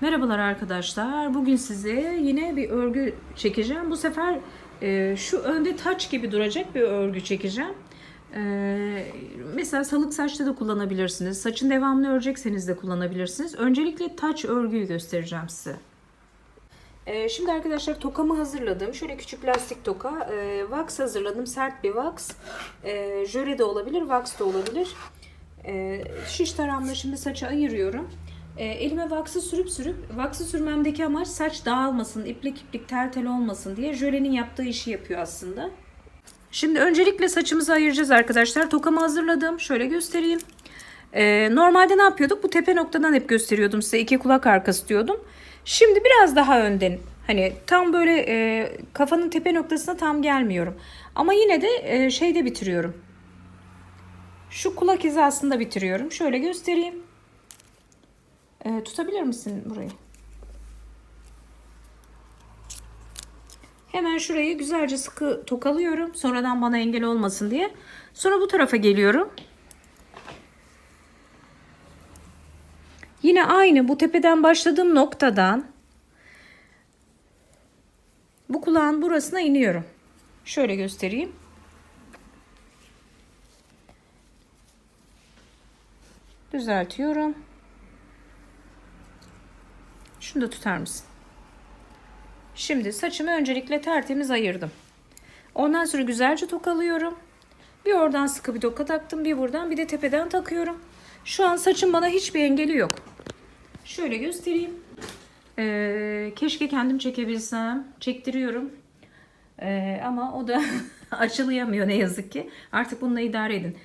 Merhabalar arkadaşlar. Bugün size yine bir örgü çekeceğim. Bu sefer e, şu önde taç gibi duracak bir örgü çekeceğim. E, mesela salık saçta da kullanabilirsiniz. Saçın devamlı örecekseniz de kullanabilirsiniz. Öncelikle taç örgüyü göstereceğim size. E, şimdi arkadaşlar tokamı hazırladım. Şöyle küçük lastik toka. E, wax hazırladım. Sert bir wax. E, jöle de olabilir, wax da olabilir. E, şiş taramla şimdi saçı ayırıyorum. E, elime vaksı sürüp sürüp vaksı sürmemdeki amaç saç dağılmasın, iplik iplik tel tel olmasın diye jölenin yaptığı işi yapıyor aslında. Şimdi öncelikle saçımızı ayıracağız arkadaşlar. Tokamı hazırladım. Şöyle göstereyim. E, normalde ne yapıyorduk? Bu tepe noktadan hep gösteriyordum size. iki kulak arkası diyordum. Şimdi biraz daha önden. Hani tam böyle e, kafanın tepe noktasına tam gelmiyorum. Ama yine de e, şeyde bitiriyorum. Şu kulak hizasında bitiriyorum. Şöyle göstereyim. Ee, tutabilir misin burayı? Hemen şurayı güzelce sıkı tokalıyorum. Sonradan bana engel olmasın diye. Sonra bu tarafa geliyorum. Yine aynı bu tepeden başladığım noktadan bu kulağın burasına iniyorum. Şöyle göstereyim. Düzeltiyorum. Şunu da tutar mısın? Şimdi saçımı öncelikle tertemiz ayırdım. Ondan sonra güzelce tokalıyorum. Bir oradan sıkı bir toka taktım. Bir buradan bir de tepeden takıyorum. Şu an saçım bana hiçbir engeli yok. Şöyle göstereyim. Ee, keşke kendim çekebilsem. Çektiriyorum. Ee, ama o da açılayamıyor ne yazık ki. Artık bununla idare edin.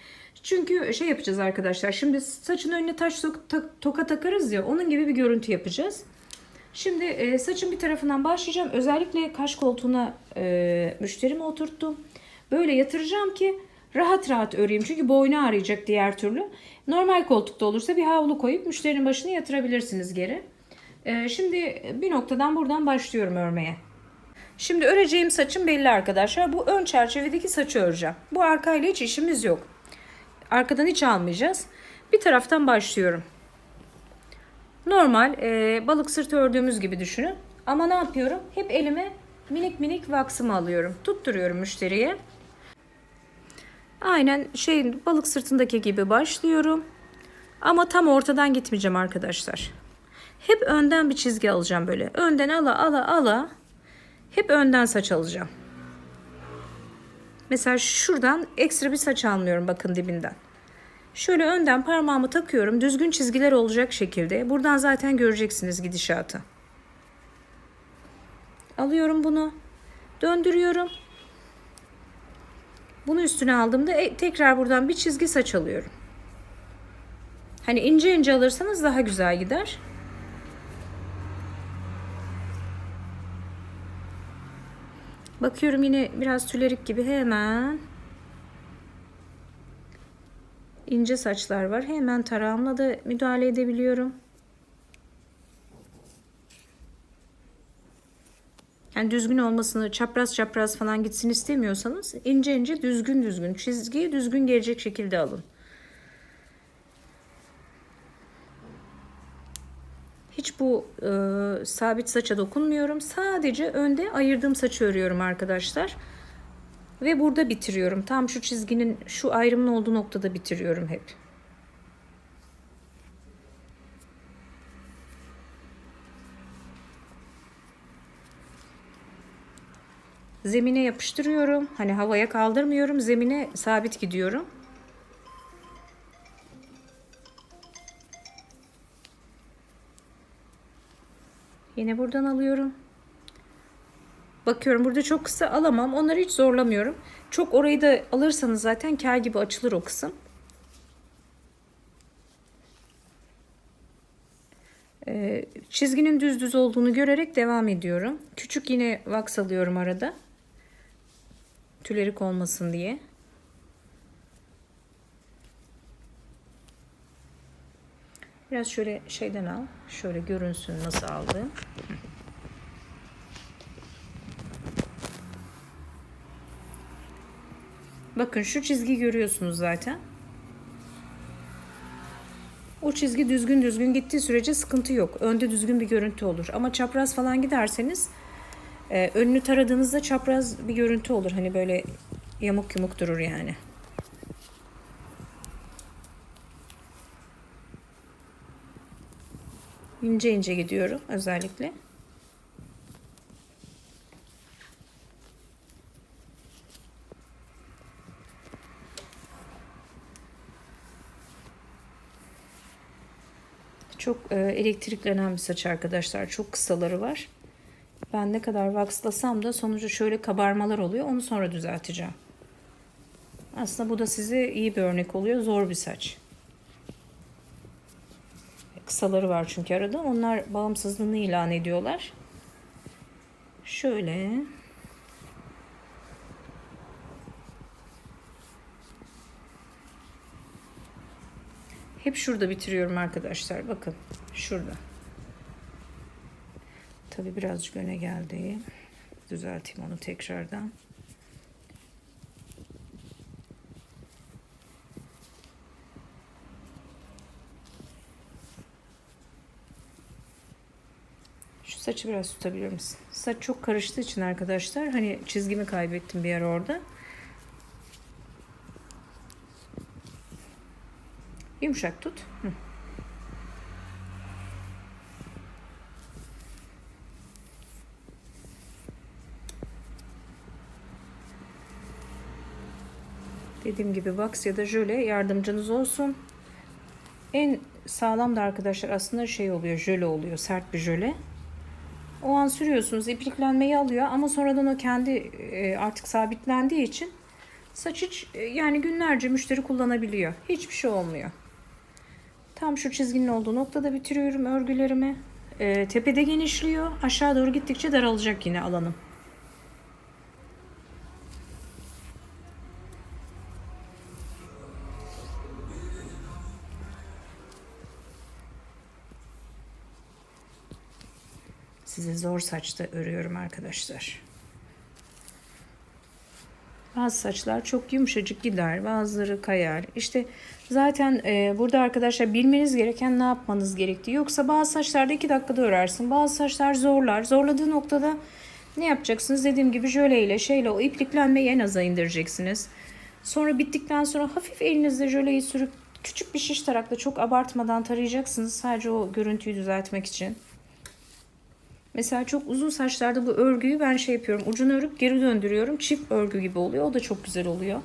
Çünkü şey yapacağız arkadaşlar. Şimdi saçın önüne taş toka takarız ya. Onun gibi bir görüntü yapacağız. Şimdi e, saçın bir tarafından başlayacağım. Özellikle kaş koltuğuna e, müşterimi oturttum. Böyle yatıracağım ki rahat rahat öreyim. Çünkü boynu ağrıyacak diğer türlü. Normal koltukta olursa bir havlu koyup müşterinin başını yatırabilirsiniz geri. E, şimdi bir noktadan buradan başlıyorum örmeye. Şimdi öreceğim saçım belli arkadaşlar. Bu ön çerçevedeki saçı öreceğim. Bu arkayla hiç işimiz yok. Arkadan hiç almayacağız. Bir taraftan başlıyorum. Normal e, balık sırtı ördüğümüz gibi düşünün. Ama ne yapıyorum? Hep elime minik minik vaksımı alıyorum. Tutturuyorum müşteriye. Aynen şey balık sırtındaki gibi başlıyorum. Ama tam ortadan gitmeyeceğim arkadaşlar. Hep önden bir çizgi alacağım böyle. Önden ala ala ala. Hep önden saç alacağım. Mesela şuradan ekstra bir saç almıyorum bakın dibinden. Şöyle önden parmağımı takıyorum. Düzgün çizgiler olacak şekilde. Buradan zaten göreceksiniz gidişatı. Alıyorum bunu. Döndürüyorum. Bunu üstüne aldığımda e, tekrar buradan bir çizgi saç alıyorum. Hani ince ince alırsanız daha güzel gider. Bakıyorum yine biraz tülerik gibi hemen ince saçlar var. Hemen tarağımla da müdahale edebiliyorum. Yani düzgün olmasını, çapraz çapraz falan gitsin istemiyorsanız ince ince düzgün düzgün çizgiyi düzgün gelecek şekilde alın. Hiç bu e, sabit saça dokunmuyorum. Sadece önde ayırdığım saçı örüyorum arkadaşlar. Ve burada bitiriyorum. Tam şu çizginin şu ayrımın olduğu noktada bitiriyorum hep. Zemine yapıştırıyorum. Hani havaya kaldırmıyorum. Zemine sabit gidiyorum. Yine buradan alıyorum. Bakıyorum burada çok kısa alamam. Onları hiç zorlamıyorum. Çok orayı da alırsanız zaten kel gibi açılır o kısım. Ee, çizginin düz düz olduğunu görerek devam ediyorum. Küçük yine wax alıyorum arada. Tülerik olmasın diye. Biraz şöyle şeyden al. Şöyle görünsün nasıl aldığım. Bakın şu çizgi görüyorsunuz zaten. o çizgi düzgün düzgün gittiği sürece sıkıntı yok. Önde düzgün bir görüntü olur. Ama çapraz falan giderseniz e, önünü taradığınızda çapraz bir görüntü olur. Hani böyle yamuk yumuk durur yani. İnce ince gidiyorum özellikle. Çok e, elektriklenen bir saç arkadaşlar. Çok kısaları var. Ben ne kadar vakslasam da sonucu şöyle kabarmalar oluyor. Onu sonra düzelteceğim. Aslında bu da size iyi bir örnek oluyor. Zor bir saç. Kısaları var çünkü arada. Onlar bağımsızlığını ilan ediyorlar. Şöyle. Hep şurada bitiriyorum arkadaşlar. Bakın şurada. Tabi birazcık öne geldi. Düzelteyim onu tekrardan. Şu saçı biraz tutabilir misin? Saç çok karıştığı için arkadaşlar hani çizgimi kaybettim bir yer orada. Yumuşak tut. Hı. Dediğim gibi wax ya da jöle yardımcınız olsun. En sağlam da arkadaşlar aslında şey oluyor jöle oluyor sert bir jöle. O an sürüyorsunuz ipliklenmeyi alıyor ama sonradan o kendi e, artık sabitlendiği için saç hiç e, yani günlerce müşteri kullanabiliyor. Hiçbir şey olmuyor. Tam şu çizginin olduğu noktada bitiriyorum örgülerimi. E, tepede genişliyor. Aşağı doğru gittikçe daralacak yine alanım. Size zor saçta örüyorum arkadaşlar. Bazı saçlar çok yumuşacık gider, bazıları kayar. İşte zaten e, burada arkadaşlar bilmeniz gereken ne yapmanız gerektiği. Yoksa bazı saçlarda 2 dakikada örersin. Bazı saçlar zorlar. Zorladığı noktada ne yapacaksınız? Dediğim gibi jöleyle şeyle o ipliklenmeyi en aza indireceksiniz. Sonra bittikten sonra hafif elinizle jöleyi sürüp küçük bir şiş tarakla çok abartmadan tarayacaksınız. Sadece o görüntüyü düzeltmek için. Mesela çok uzun saçlarda bu örgüyü ben şey yapıyorum. Ucunu örüp geri döndürüyorum. Çift örgü gibi oluyor. O da çok güzel oluyor.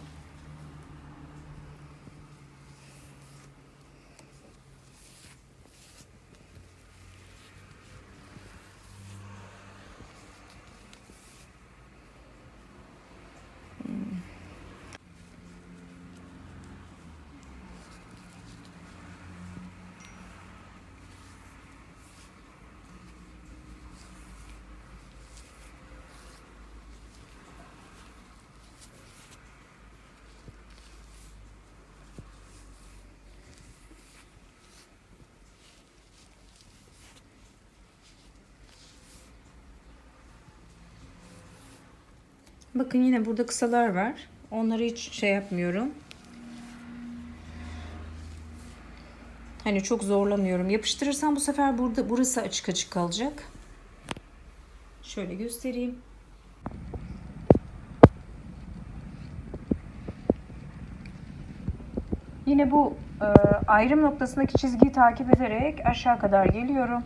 Bakın yine burada kısalar var. Onları hiç şey yapmıyorum. Hani çok zorlamıyorum. Yapıştırırsam bu sefer burada burası açık açık kalacak. Şöyle göstereyim. Yine bu e, ayrım noktasındaki çizgiyi takip ederek aşağı kadar geliyorum.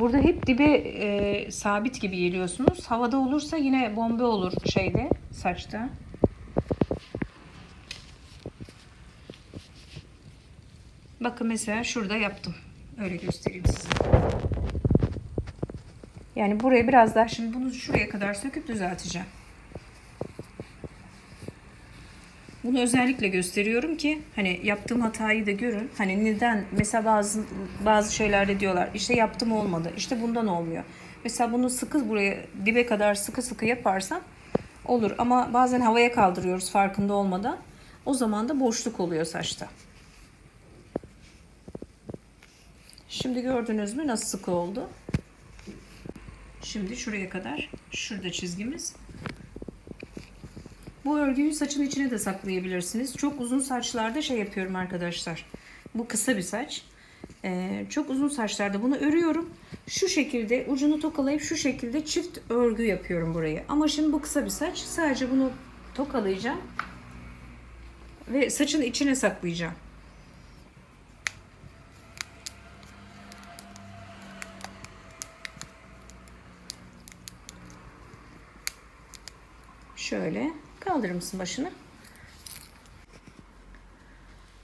Burada hep dibe e, sabit gibi geliyorsunuz. Havada olursa yine bombe olur şeyde saçta. Bakın mesela şurada yaptım. Öyle göstereyim size. Yani buraya biraz daha şimdi bunu şuraya kadar söküp düzelteceğim. Bunu özellikle gösteriyorum ki hani yaptığım hatayı da görün. Hani neden mesela bazı bazı şeylerde diyorlar işte yaptım olmadı. İşte bundan olmuyor. Mesela bunu sıkı buraya dibe kadar sıkı sıkı yaparsam olur ama bazen havaya kaldırıyoruz farkında olmadan. O zaman da boşluk oluyor saçta. Şimdi gördünüz mü nasıl sıkı oldu? Şimdi şuraya kadar. Şurada çizgimiz. Bu örgüyü saçın içine de saklayabilirsiniz. Çok uzun saçlarda şey yapıyorum arkadaşlar. Bu kısa bir saç. Ee, çok uzun saçlarda bunu örüyorum. Şu şekilde ucunu tokalayıp şu şekilde çift örgü yapıyorum burayı. Ama şimdi bu kısa bir saç. Sadece bunu tokalayacağım. Ve saçın içine saklayacağım. Şöyle kaldırır mısın başını?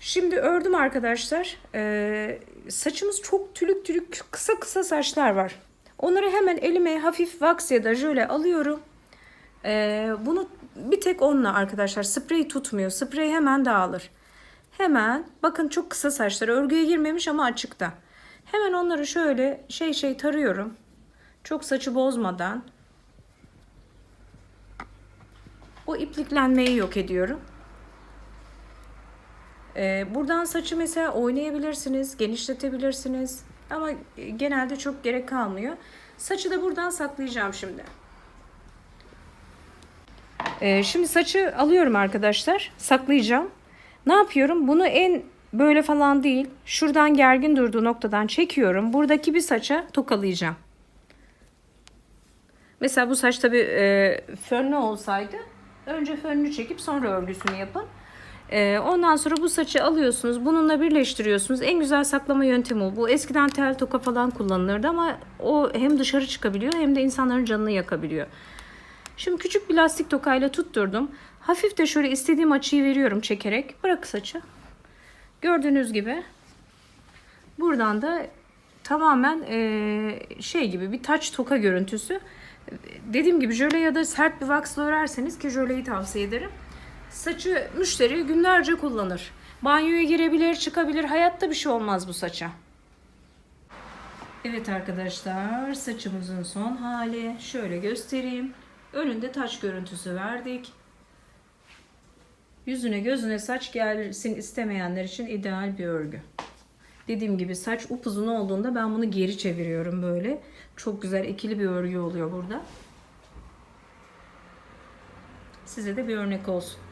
Şimdi ördüm arkadaşlar. Ee, saçımız çok tülük tülük kısa kısa saçlar var. Onları hemen elime hafif wax ya da jöle alıyorum. Ee, bunu bir tek onunla arkadaşlar sprey tutmuyor. Sprey hemen dağılır. Hemen bakın çok kısa saçlar örgüye girmemiş ama açıkta. Hemen onları şöyle şey şey tarıyorum. Çok saçı bozmadan. O ipliklenmeyi yok ediyorum. Ee, buradan saçı mesela oynayabilirsiniz, genişletebilirsiniz. Ama genelde çok gerek kalmıyor. Saçı da buradan saklayacağım şimdi. Ee, şimdi saçı alıyorum arkadaşlar. Saklayacağım. Ne yapıyorum? Bunu en böyle falan değil. Şuradan gergin durduğu noktadan çekiyorum. Buradaki bir saça tokalayacağım. Mesela bu saç tabii e, fönlü olsaydı önce fönünü çekip sonra örgüsünü yapın. E, ondan sonra bu saçı alıyorsunuz. Bununla birleştiriyorsunuz. En güzel saklama yöntemi. Bu eskiden tel toka falan kullanılırdı ama o hem dışarı çıkabiliyor hem de insanların canını yakabiliyor. Şimdi küçük bir lastik tokayla tutturdum. Hafif de şöyle istediğim açıyı veriyorum çekerek. Bırak saçı. Gördüğünüz gibi buradan da tamamen e, şey gibi bir taç toka görüntüsü. Dediğim gibi jöle ya da sert bir waxla örerseniz ki jöleyi tavsiye ederim. Saçı müşteri günlerce kullanır. Banyoya girebilir, çıkabilir. Hayatta bir şey olmaz bu saça. Evet arkadaşlar saçımızın son hali. Şöyle göstereyim. Önünde taç görüntüsü verdik. Yüzüne gözüne saç gelsin istemeyenler için ideal bir örgü. Dediğim gibi saç upuzun olduğunda ben bunu geri çeviriyorum böyle. Çok güzel ikili bir örgü oluyor burada. Size de bir örnek olsun.